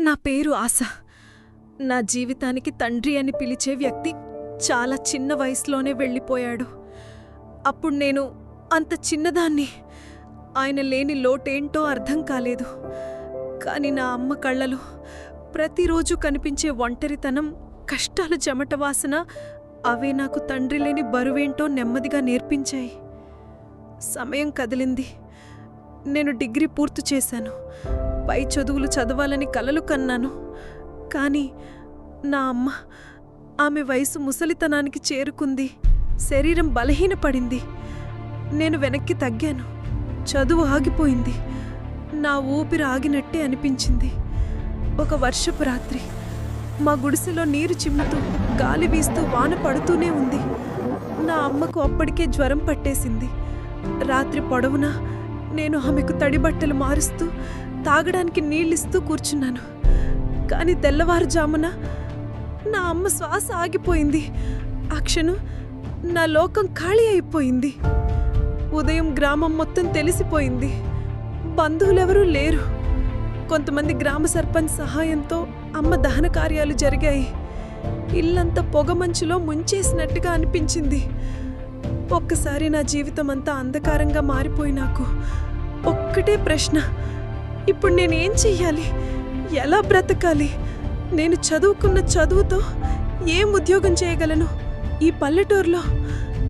నా పేరు ఆశ. నా జీవితానికి తండ్రి అని పిలిచే వ్యక్తి చాలా చిన్న వయసులోనే వెళ్ళిపోయాడు. అప్పుడు నేను అంత చిన్నదాన్ని. ఆయన లేని లోటేంటో అర్థం కాలేదు. కానీ నా అమ్మ కళ్ళలు ప్రతిరోజు కనిపించే ఒంటరితనం కష్టాలు చెమట వాసన అవే నాకు తండ్రి లేని బరువేంటో నెమ్మదిగా నేర్పించాయి. సమయం కదిలింది. నేను డిగ్రీ పూర్తి చేశాను. పై చదువులు చదవాలని కలలు కన్నాను. కానీ నా అమ్మ ఆమె వయసు ముసలితనానికి చేరుకుంది. శరీరం బలహీనపడింది. నేను వెనక్కి తగ్గాను. చదువు ఆగిపోయింది. నా ఊపిరి ఆగినట్టే అనిపించింది. ఒక వర్షపు రాత్రి మా గుడిసెలో నీరు చిమ్ముతూ గాలి వీస్తూ వాన పడుతూనే ఉంది. నా అమ్మకు అప్పటికే జ్వరం పట్టేసింది. రాత్రి పొడవునా నేను ఆమెకు తడి బట్టలు మారుస్తూ తాగడానికి నీళ్ళిస్తూ కూర్చున్నాను. కానీ తెల్లవారుజామున నా అమ్మ శ్వాస ఆగిపోయింది. ఆ క్షణం నా లోకం ఖాళీ అయిపోయింది. ఉదయం గ్రామం మొత్తం తెలిసిపోయింది. బంధువులెవరూ లేరు. కొంతమంది గ్రామ సర్పంచ్ సహాయంతో అమ్మ దహన కార్యాలు జరిగాయి. ఇల్లంతా పొగమంచులో ముంచేసినట్టుగా అనిపించింది. ఒక్కసారి నా జీవితం అంతా అంధకారంగా మారిపోయి నాకు ఒక్కటే ప్రశ్న. ఇప్పుడు నేనేం చెయ్యాలి? ఎలా బ్రతకాలి? నేను చదువుకున్న చదువుతో ఏం ఉద్యోగం చేయగలను? ఈ పల్లెటూరులో